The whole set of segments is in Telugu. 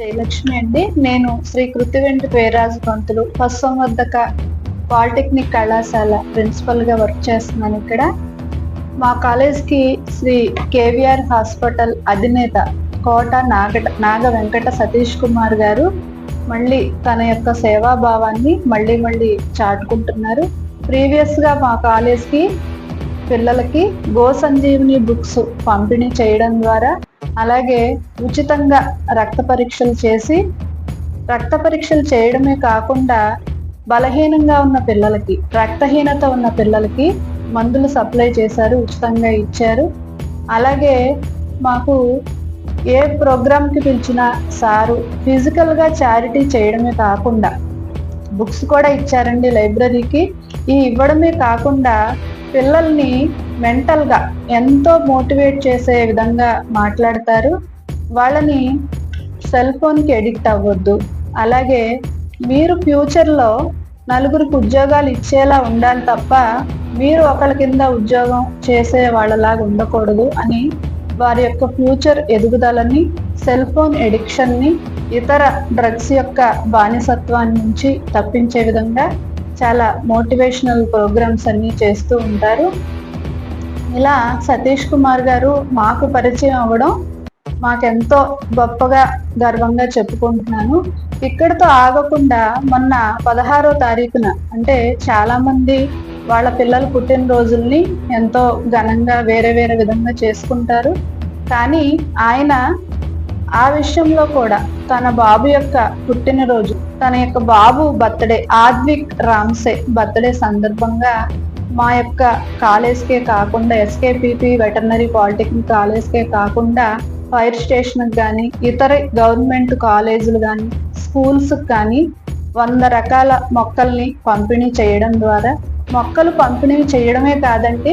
జయలక్ష్మి అండి. నేను శ్రీ కృతివెంటి పేరాజు పంతులు పశుసంవర్ధక పాలిటెక్నిక్ కళాశాల ప్రిన్సిపల్గా వర్క్ చేస్తున్నాను ఇక్కడ. మా కాలేజ్కి శ్రీ కేవీఆర్ హాస్పిటల్ అధినేత కోట నాగ నాగ వెంకట సతీష్ కుమార్ గారు మళ్ళీ తన యొక్క సేవాభావాన్ని మళ్ళీ మళ్ళీ చాటుకుంటున్నారు. ప్రీవియస్గా మా కాలేజ్కి పిల్లలకి గో సంజీవిని బుక్స్ పంపిణీ చేయడం ద్వారా అలాగే ఉచితంగా రక్త పరీక్షలు చేసి రక్త పరీక్షలు చేయడమే కాకుండా బలహీనంగా ఉన్న పిల్లలకి రక్తహీనత ఉన్న పిల్లలకి మందులు సప్లై చేశారు ఉచితంగా ఇచ్చారు. అలాగే మాకు ఏ ప్రోగ్రామ్కి పిలిచినా సారు ఫిజికల్గా చారిటీ చేయడమే కాకుండా బుక్స్ కూడా ఇచ్చారండి లైబ్రరీకి. ఈ ఇవ్వడమే కాకుండా పిల్లల్ని మెంటల్గా ఎంతో మోటివేట్ చేసే విధంగా మాట్లాడతారు. వాళ్ళని సెల్ ఫోన్కి ఎడిక్ట్ అవ్వద్దు. అలాగే మీరు ఫ్యూచర్లో నలుగురికి ఉద్యోగాలు ఇచ్చేలా ఉండాలి తప్ప మీరు ఒకరి కింద ఉద్యోగం చేసే వాళ్ళలాగా ఉండకూడదు అని వారి యొక్క ఫ్యూచర్ ఎదుగుదలని సెల్ ఫోన్ ఎడిక్షన్ని ఇతర డ్రగ్స్ యొక్క బానిసత్వాన్ని నుంచి తప్పించే విధంగా చాలా మోటివేషనల్ ప్రోగ్రామ్స్ అన్నీ చేస్తూ ఉంటారు. ఇలా సతీష్ కుమార్ గారు మాకు పరిచయం అవ్వడం మాకెంతో గొప్పగా గర్వంగా చెప్పుకుంటున్నాను. ఇక్కడితో ఆగకుండా మొన్న పదహారో తారీఖున అంటే చాలా మంది వాళ్ళ పిల్లల పుట్టినరోజుల్ని ఎంతో ఘనంగా వేరే వేరే విధంగా చేసుకుంటారు. కానీ ఆయన ఆ విషయంలో కూడా తన బాబు యొక్క పుట్టినరోజు తన యొక్క బాబు బర్త్డే ఆద్విక్ రామ్సే బర్త్డే సందర్భంగా మా యొక్క కాలేజ్కే కాకుండా ఎస్కేపిపి వెటర్నరీ పాలిటెక్నిక్ కాలేజ్కే కాకుండా ఫైర్ స్టేషన్కి కానీ ఇతర గవర్నమెంట్ కాలేజీలు కానీ స్కూల్స్కి కానీ వంద రకాల మొక్కల్ని పంపిణీ చేయడం ద్వారా మొక్కలు పంపిణీ చేయడమే కాదండి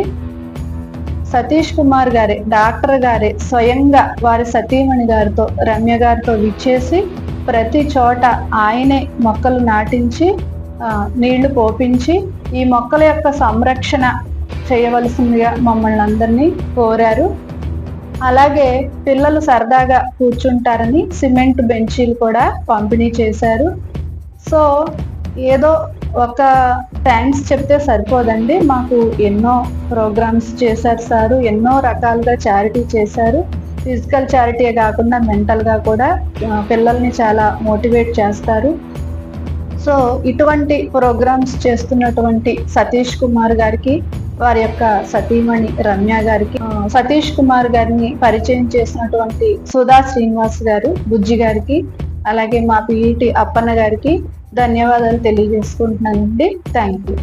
సతీష్ కుమార్ గారే డాక్టర్ గారే స్వయంగా వారి సతీమణి గారితో రమ్య గారితో విచ్చేసి ప్రతి చోట ఆయనే మొక్కలు నాటించి నీళ్ళు పోపించి ఈ మొక్కల యొక్క సంరక్షణ చేయవలసిందిగా మమ్మల్ని అందరినీ కోరారు. అలాగే పిల్లలు సరదాగా కూర్చుంటారని సిమెంట్ బెంచీలు కూడా పంపిణీ చేశారు. సో ఏదో ఒక థ్యాంక్స్ చెప్తే సరిపోదండి. మాకు ఎన్నో ప్రోగ్రామ్స్ చేశారు సారు ఎన్నో రకాలుగా చారిటీ చేశారు. ఫిజికల్ చారిటీ కాకుండా మెంటల్గా కూడా పిల్లల్ని చాలా మోటివేట్ చేస్తారు. సో ఇటువంటి ప్రోగ్రామ్స్ చేస్తున్నటువంటి సతీష్ కుమార్ గారికి వారి యొక్క సతీమణి రమ్య గారికి సతీష్ కుమార్ గారిని పరిచయం చేసినటువంటి సుధా శ్రీనివాస్ గారు బుజ్జి గారికి అలాగే మా పీఈటి అప్పన్న గారికి ధన్యవాదాలు తెలియజేసుకుంటున్నానండి. Thank you